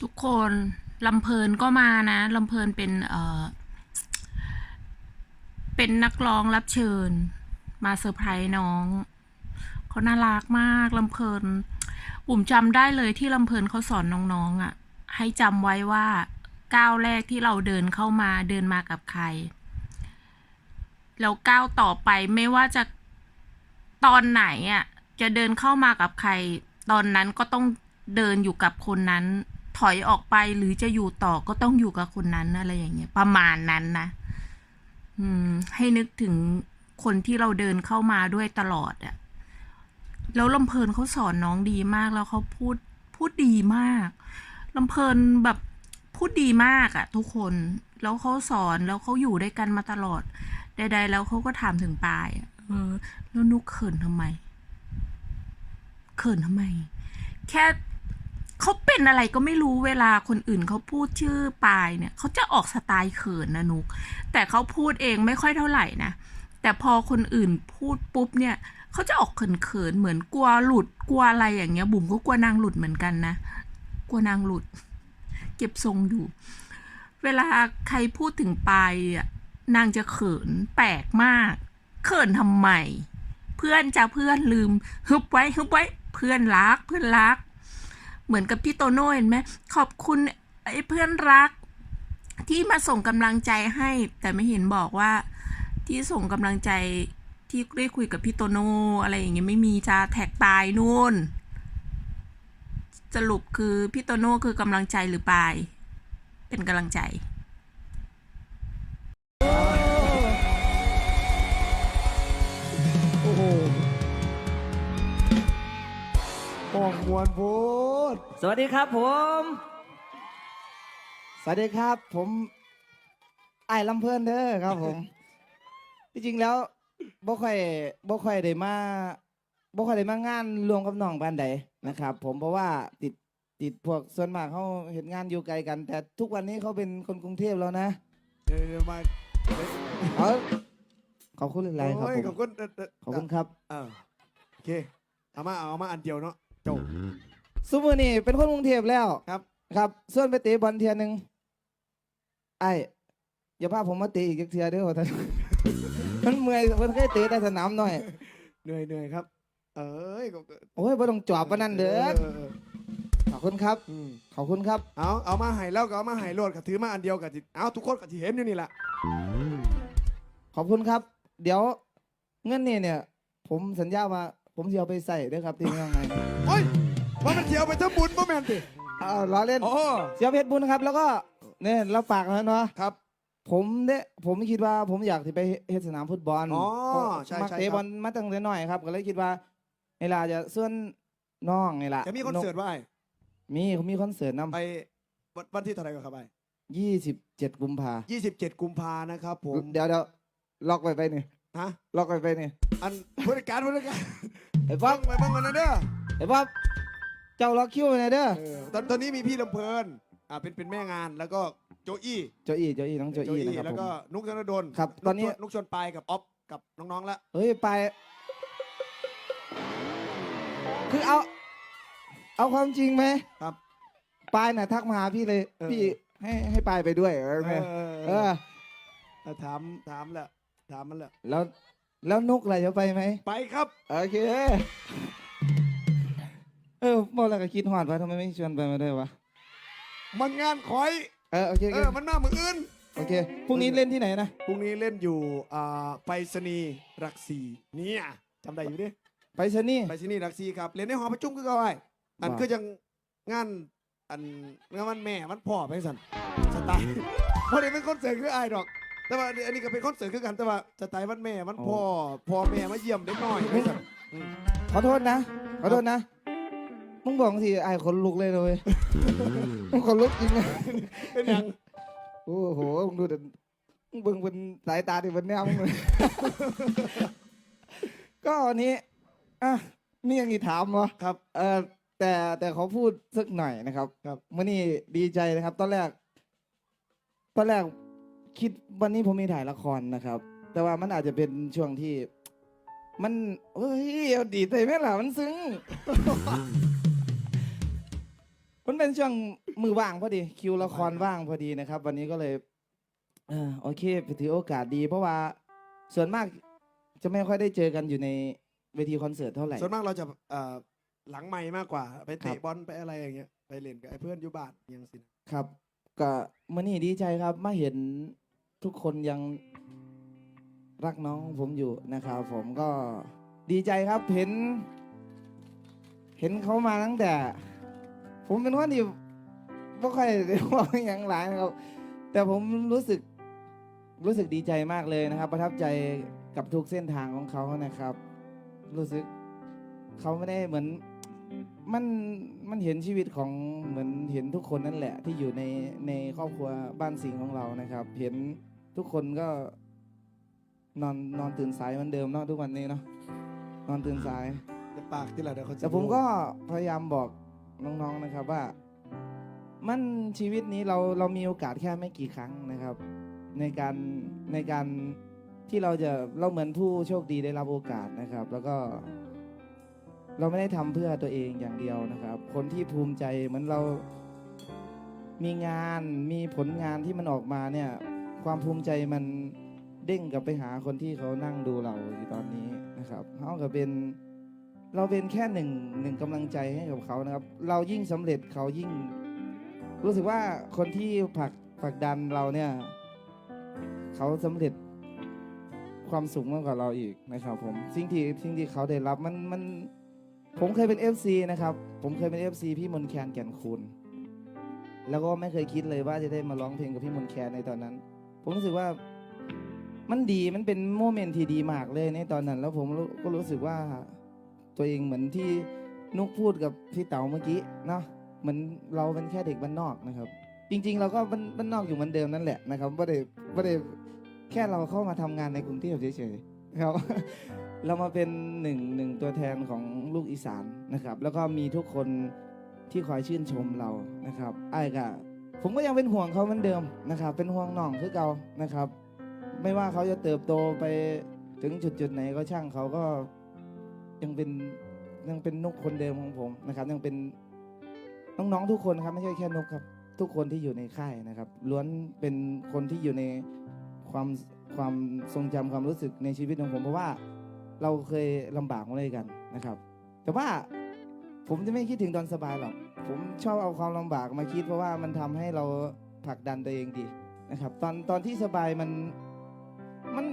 ทุกคนลำเพลินก็มานะลำเพลินเป็นเออเป็นนักร้องรับเชิญ มาเซอร์ไพรส์น้องเขาน่ารักมากลำเพลินปุ่มจำได้เลยที่ลำเพลินเขาสอนน้องๆอะ่ะ ให้จำไว้ว่าก้าวแรกที่เราเดินเข้ามาเดินมากับใคร แล้วก้าวต่อไปไม่ว่าจะตอนไหนอะจะเดินเข้ามากับใคร ตอนนั้นก็ต้องเดินอยู่กับคนนั้น ถอยออกไปหรือจะอยู่ต่อก็ต้องอยู่กับคนนั้นอะไรอย่างเงี้ย ประมาณนั้นนะอืม ให้นึกถึงคนที่เราเดินเข้ามาด้วยตลอดอะแล้วลำเพลินเขาสอนน้องดีมากแล้วเขาพูดพูดดีมากลำเพลินแบบพูดดีมากอะทุกคน แล้วเขาสอนแล้วเขาอยู่ด้วยกันมาตลอดใดๆแล้วเขาก็ถามถึงปลายเออ แล้วนุกเขินทำไม เขินทำไม แค่ เขาเป็นอะไรก็ไม่รู้เวลาคนอื่นเขาพูดชื่อปายเนี่ยเขาจะออกสไตล์เขินนะนุก แต่เขาพูดเองไม่ค่อยเท่าไหร่นะ แต่พอคนอื่นพูดปุ๊บเนี่ยเขาจะออกเขินๆเหมือนกลัวหลุดกลัวอะไรอย่างเงี้ย บุ๋มก็กลัวนางหลุดเหมือนกันนะกลัวนางหลุด เก็บทรงอยู่ เวลาใครพูดถึงปายอะนางจะเขินแปลกมาก เขินทำไม เพื่อนจะเพื่อนลืมฮึบไว้ฮึบไว้ เพื่อนรักเพื่อนรัก เหมือนกับพี่โตโน่เห็นไหมขอบคุณไอ้เพื่อนรัก ที่มาส่งกำลังใจให้ แต่ไม่เห็นบอกว่า ที่ส่งกำลังใจที่ได้คุยกับพี่โตโน่อะไรอย่างเงี้ยไม่มีจะแท็กตายนู่น สรุปคือพี่โตโน่คือกำลังใจหรือปาย เป็นกำลังใจ อกมวนโพดสวัสดีครับผม สวัสดีครับ ผมไอ้ลำเพลินเด้อครับผม ที่จริงแล้วบ่ค่อยบ่ค่อยได้มาบ่ค่อยได้มางานรวมกับน้องบ้านใดนะครับ ผมเพราะว่าติดติดพวกส่วนมากเขาเห็นงานอยู่ไกลกัน แต่ทุกวันนี้เขาเป็นคนกรุงเทพแล้วนะเดี๋ยวเดี๋ยวมาเอาขอบคุณหลายๆครับโอ้ยผขอบมคุณเอ่อเอ่อขอบคุณครับ เออโอเคเอามาเอามาอันเดียวเนาะ จบซุมือนี่เป็นคนกรุงเทพแล้วครับ ครับส่วนไปเตะบอลเทียหนึงไอ้อย่าพาผมมาเตะอีกจักเทียเด้อท่านมันเมื่อยมันเคยเตะแต่สนามหน่อย เหนื่อยเหนื่อยครับ เอ้ยก็โอ้ยบ่ต้องจอบปานนั้นเด้อเออขอบคุณครับ อืมขอบคุณครับ เอาเอามาให้แล้วก็เอามาให้โลดก็ถือมาอันเดียวกับจิเอาทุกคนก็ที่เห็นอยู่นี่แหละขอบคุณครับ เดี๋ยวเงินนี่เนี่ย ผมสัญญาว่า ผมจะเอาไปใส่เด้วยครับที่เมืองไงโอ้ย ว่ามันเที่ยวไปทั้งบุญบ่แม่นติเอาล้อเล่น โอ้เสียเพชรบุญนะครับ แล้วก็เนี่ยเราฝากแล้วเนาะครับ ผมเนี่ยผมคิดว่าผมอยากที่ไปเฮ็ดสนามฟุตบอลอ๋อเพราะใช่มักใช่เตะครับ บอลมาตั้งแต่น้อยครับ ก็เลยคิดว่าเวลาจะส่วนน้องนี่ล่ะจะมีคอนเสิร์ตว่าไอ้มีเขามีคอนเสิร์ตนไปวันวันที่เท่าไหร่ก็ครับไอ้ำยี่สิบเจ็ดกุมภายี่สิบเจ็ดกุมภานะครับผมเดี๋ยวเดี๋ยวล็อกไปไปนี่ฮะล็อกไปไปนี่อันผู้จัดการผู้จัดการไอ้ป๊อฟัปงไปฟังกันนะเด้อไอ้ป๊อป เจ้าล็อกคิวไปไหนเด้อเออตอนตอนนี้มีพี่ลำเพลินอ่าเป็นเป็นแม่งานแล้วก็โจอี้โจอี้โจอี้น้องโจอี้นะครับแล้วผม ก็นุกธนดลครับตอนนี้ นุกชวนปลายกับออฟกับน้องๆละเฮ้ยไป คือเอา เอาความจริงไหมครับ ปายน่ะทักมาหาพี่เลย เออ พี่ให้ให้ปายไปด้วย เออเอไงอเออ เออถามถามแหละถามมันแหละแล้วแล้วนุกอะไรจะไปไหมไปครับ โอเค เออบอกแล้วก็คิดหอดว่าทำไมไม่ชวนไปมาด้วยวะ มันงานคอย เออโอเคโอเอเคอ มันมามืออื่น โอเคพรุ่งนี้เล่นที่ไหนนะ พรุ่งนี้เล่นอยู่อ่าไปรษณีย์รักสีเนี่ยจำได้อยู่ดิไปชนี่ ไปรษณีย์รักสีครับเล่นในหอประชุมคือเขาไอ้อันว้าวคือยังงานอันงานวันแม่มันพ่อไปสันสไตล์พอดีเป็นคอนเสิร์ตคือไอ้ดอก แต่ว่าอันนี้ก็เป็นคอนเสิร์ตคือกันแต่ว่าสไตล์วันแม่มันพ่อพ่อแม่มาเยี่ยมเด็กน้อยไปสันอืมขอโทษนะ ขอโทษนะ มึงบอกสิไอ้ขนลุกเลยเลยมึงขนลุกจริงนะเป็นหยังโอ้โหมึงดูแต่มึงเบิ่งเป็นสายตาที่มันแนวมึงเลยก็วันนี้อะมีอย่างนี้ถามวะครับ เออแต่แต่เขาพูดสักหน่อยนะครับครับมื่อนี้ดีใจนะครับ ตอนแรก ตอนแรกคิดวันนี้ผมมีถ่ายละครนะครับ แต่ว่ามันอาจจะเป็นช่วงที่ มันเฮ้ยเอาดีใจไหมล่ะมันซึ้ง มันเป็นช่วงมือว่างพอดี คิวละครว่างพอดีนะครับ วันนี้ก็เลยเออโอเคถือโอกาสดี เพราะว่าส่วนมากจะไม่ค่อยได้เจอกันอยู่ในเวทีคอนเสิร์ตเท่าไหร่ ส่วนมากเราจะเอ่อหลังไม่มากกว่า ไปครัเตะบบอลไปอะไรอย่างเงี้ยไปเล่นกับไอ้เพื่อนอยู่บ้านอยังสิครับ ก็มื่อนี้ดีใจครับมาเห็นทุกคนยังรักน้องผมอยู่นะครับ ผมก็ดีใจครับเห็น เห็นเขามาตั้งแต่ ผมเป็นคนที่ไม่ค่อยได้ว่าอหย่างหลายนะครับ แต่ผมรู้สึกรู้สึกดีใจมากเลยนะครับ ประทับใจกับทุกเส้นทางของเขานะครับ รู้สึกเขาไม่ได้เหมือนมันมันเห็นชีวิตของเหมือนเห็นทุกคนนั่นแหละ ที่อยู่ในในครอบครัวบ้านสิงห์ของเรานะครับ เห็นทุกคนก็นอนนอนตื่นสายเหมือนเดิมเนาะทุกวันนี้เนาะนอนตื่นสายแต่ปากที่เราเดี๋ยวเขาจะแต่ผมก็พยายามบอก น้องๆนะครับว่า มันชีวิตนี้เราเรามีโอกาสแค่ไม่กี่ครั้งนะครับ ในการในการที่เราจะเราเหมือนผู้โชคดีได้รับโอกาสนะครับ แล้วก็ เราไม่ได้ทำเพื่อตัวเองอย่างเดียวนะครับ คนที่ภูมิใจเหมือนเรามีงานมีผลงานที่มันออกมาเนี่ย ความภูมิใจมันเด้งกลับไปหาคนที่เขานั่งดูเราอยู่ตอนนี้นะครับเขาก็เป็น เราเป็นแค่หนึ่งหนึ่งกำลังใจให้กับเขานะครับ เรายิ่งสำเร็จเขายิ่ง รู้สึกว่าคนที่ผลักผลักดันเราเนี่ย เขาสำเร็จความสูงมากกว่าเราอีกนะครับผมสิ่งที่สิ่งที่เขาได้รับมันมันผมเคยเป็น FC นะครับ ผมเคยเป็น FC พี่มนต์แคนแก่นคูณแล้วก็ไม่เคยคิดเลยว่าจะได้มาร้องเพลงกับพี่มนต์แคนในตอนนั้น ผมรู้สึกว่ามันดีมันเป็นโมเมนต์ที่ดีมากเลยในตอนนั้น แล้วผมก็รู้สึกว่า ตัวเองเหมือนที่นุกพูดกับพี่เต๋าเมื่อกี้เนาะเหมือนเราเป็นแค่เด็กบ้านนอกนะครับ จริง ๆ เราก็บ้านบ้านนอกอยู่เหมือนเดิมนั่นแหละนะครับไม่ได้ไม่ได้แค่เราเข้ามาทำงานในกรุงเทพเฉยๆครับ เรามาเป็นหนึ่งหนึ่งตัวแทนของลูกอีสานนะครับ แล้วก็มีทุกคนที่คอยชื่นชมเรานะครับไอ้กะผมก็ยังเป็นห่วงเขาเหมือนเดิมนะครับ เป็นห่วงน้องคือเก่านะครับ ไม่ว่าเขาจะเติบโตไปถึงจุดจุดๆไหนก็ช่างเขาก็ ยังเป็นยังเป็นนกคนเดิมของผมนะครับ ยังเป็นน้องๆทุกคนครับ ไม่ใช่แค่นกครับ ทุกคนที่อยู่ในค่ายนะครับ ล้วนเป็นคนที่อยู่ในความความทรงจำความรู้สึกในชีวิตของผมเพราะว่าเราเคยลำบากมาด้วยกันนะครับ แต่ว่าผมจะไม่คิดถึงตอนสบายหรอกผมชอบเอาความลำบากมาคิด เพราะว่ามันทำให้เราผลักดันตัวเองดีนะครับ ตอนตอนที่สบายมันมัน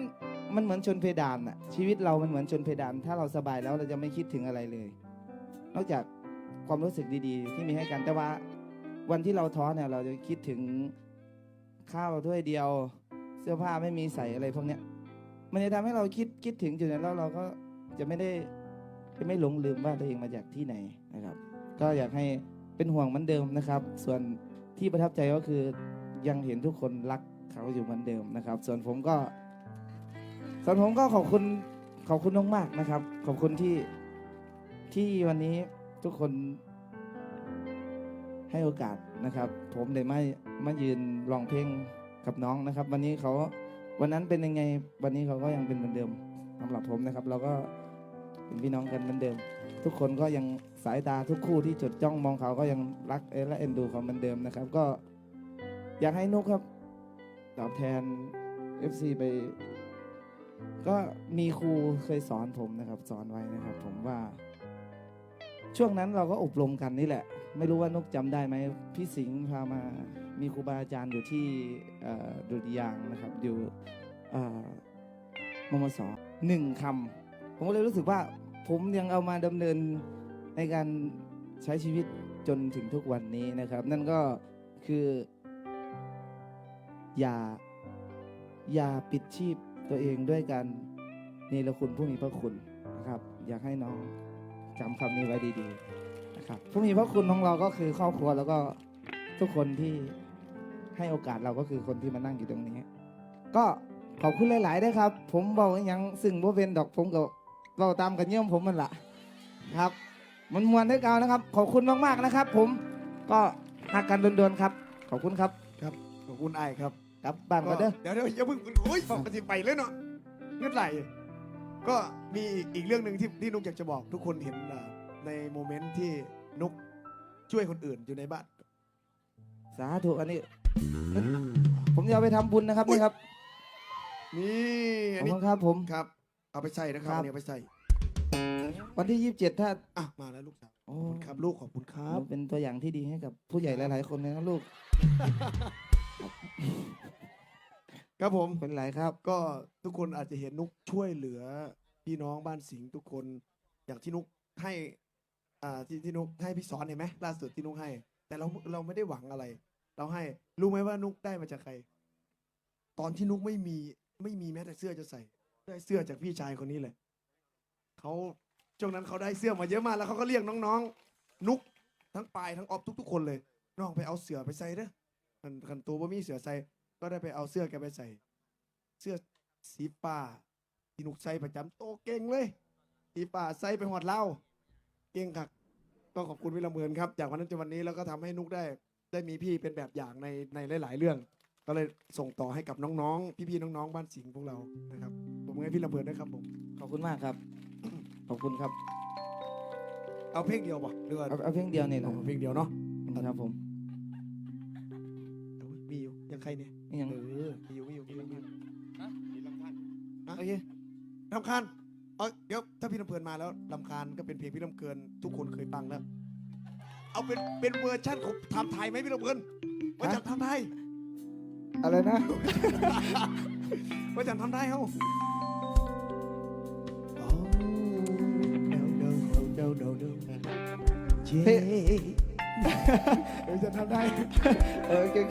มันเหมือนชนเพดานอะชีวิตเรามันเหมือนชนเพดาน ถ้าเราสบายแล้วเราจะไม่คิดถึงอะไรเลย นอกจากความรู้สึกดีๆ ที่มีให้กันแต่ว่าวันที่เราท้อเนี่ย เราจะคิดถึงข้าวถ้วยเดียว เสื้อผ้าไม่มีใส่อะไรพวกเนี้ย มันจะทำให้เราคิดคิดถึงจุดนั้นแล้วเราก็จะไม่ได้จะไม่หลงลืมว่าตัวเองมาจากที่ไหนนะครับ ก็อยากให้เป็นห่วงเหมือนเดิมนะครับ ส่วนที่ประทับใจก็คือยังเห็นทุกคนรักเขาอยู่เหมือนเดิมนะครับ ส่วนผมก็ ส่วนผมก็ขอบคุณขอบคุณมากๆนะครับ ขอบคุณที่ที่วันนี้ทุกคนให้โอกาสนะครับ ผมได้มามายืนร้องเพลงกับน้องนะครับ วันนี้เขาวันนั้นเป็นยังไง วันนี้เขาก็ยังเป็นเหมือนเดิมสำหรับผมนะครับ เราก็เป็นพี่น้องกันเหมือนเดิม ทุกคนก็ยังสายตาทุกคู่ที่จดจ้องมองเขาก็ยังรักเอ่อและเอ็นดูเขาเหมือนเดิมนะครับ ก็อยากให้นุกครับ ตอบแทน FC ไป ก็มีครูเคยสอนผมนะครับ สอนไว้นะครับ ผมว่า ช่วงนั้นเราก็อบรมกันนี่แหละ ไม่รู้ว่านกจำได้ไหมพี่สิงห์พามา มีครูบาอาจารย์อยู่ที่ดุริยางนะครับ อยู่มมสหนึ่งคำผมก็เลยรู้สึกว่า ผมยังเอามาดำเนินในการใช้ชีวิตจนถึงทุกวันนี้นะครับ นั่นก็คือ อย่า อย่าปิดชีพ ตัวเองด้วยการเนรคุณผู้มีพระคุณนะครับ อยากให้น้องจำคำนี้ไว้ดีๆนะครับ ผู้มีพระคุณของเราก็คือครอบครัวแล้วก็ทุกคนที่ให้โอกาสเราก็คือคนที่มานั่งอยู่ตรงนี้ ก็ขอบคุณหลายๆด้วยครับ ผมบอกอหยังซึ่งว่เป็นดอกผมก็เบาตามกันเยี่ยมผมมันละครับ มันมวนด้วยกันนะครับ ขอบคุณมากๆนะครับ ผมก็หักกันโดนๆครับ ขอบคุณครับครับ ขอบคุณไอ้ครับ กลับบ้านก็เด้อ เดี๋ยวเดี๋ยวอย่าเพิ่งโอ้ยปฏิไปเลยเนาะเงื่อนไหลก็มีอีกอีกเรื่องหนึ่งที่ที่นุกอยากจะบอกทุกคนเห็นอะในโมเมนต์ที่นุกช่วยคนอื่นอยู่ในบ้านสาธุอันนี้ ผมจะเอาไปทำบุญนะครับนี่ครับนี่ขอัอนบนี้คุณครับผม ครับ เอาไปใส่นะครับครับอันนี้เอาไปใส่วันที่ยี่สิบเจ็ดถ้าอะมาแล้วลูกสาวโอ้ขอบคุณครับลูกขอบคุณครับเป็นตัวอย่างที่ดีให้กับผู้ใหญ่หลาย ๆ คนเลยนะลูก ครับผมเป็นไรครับ ก็ทุกคนอาจจะเห็นนุกช่วยเหลือพี่น้องบ้านสิงห์ทุกคนอย่างที่นุกให้ อ่าที่ที่นุกให้พี่สอนเห็นไหมล่าสุดที่นุกให้ แต่เราเราไม่ได้หวังอะไร เราให้รู้ไหมว่านุกได้มาจากใคร ตอนที่นุกไม่มีไม่มีแม้แต่เสื้อจะใส่ ได้เสื้อจากพี่ชายคนนี้เลยเขาช่วงนั้นเขาได้เสื้อมาเยอะมากแล้วเขาก็เรียกน้องๆ นุกทั้งปายทั้งออฟทุก ๆ คนเลย น้องไปเอาเสื้อไปใส่เด้อคันคันตัวบ่มีเสื้อใส่ ก็ได้ไปเอาเสื้อแกไปใส่ เสื้อสีป่าที่นุกใส่ประจำโตเก่งเลย สีป่าใส่ไปหอดเหล้าเก่งคักก็ขอบคุณพี่ลำเมินครับ จากวันนั้นจนวันนี้แล้วก็ทำให้นุกได้ ได้มีพี่เป็นแบบอย่างในในหลาย ๆ เรื่อง ก็เลยส่งต่อให้กับน้องๆ พี่ๆน้องๆบ้านสิงห์พวกเรานะครับผมให้พี่ลำเมินด้วยครับผมขอบคุณมากครับ ขอบคุณครับเอาเพลงเดียวบ่หรือว่าเอาเอาเพียงเดียวนี่นะเอาเพลงเดียวเนาะ ครับผมเอามีอยู่ยังใครเนี่ย นี่ยังเออคิวคิวคิวคิวโอเคลำคันเอาเดี๋ยวถ้าพี่ลำเพลินมาแล้วลำคันก็เป็นเพลงพี่ลำเกิน ทุกคนเคยฟังแล้ว เอาเป็นเป็นเวอร์ชั่นของทำไทยไหมพี่ลำเพลินว่าจะทำไทยอะไรนะว่าจะทำได้เขาเฮ้ยจะทำได้เออเก่ง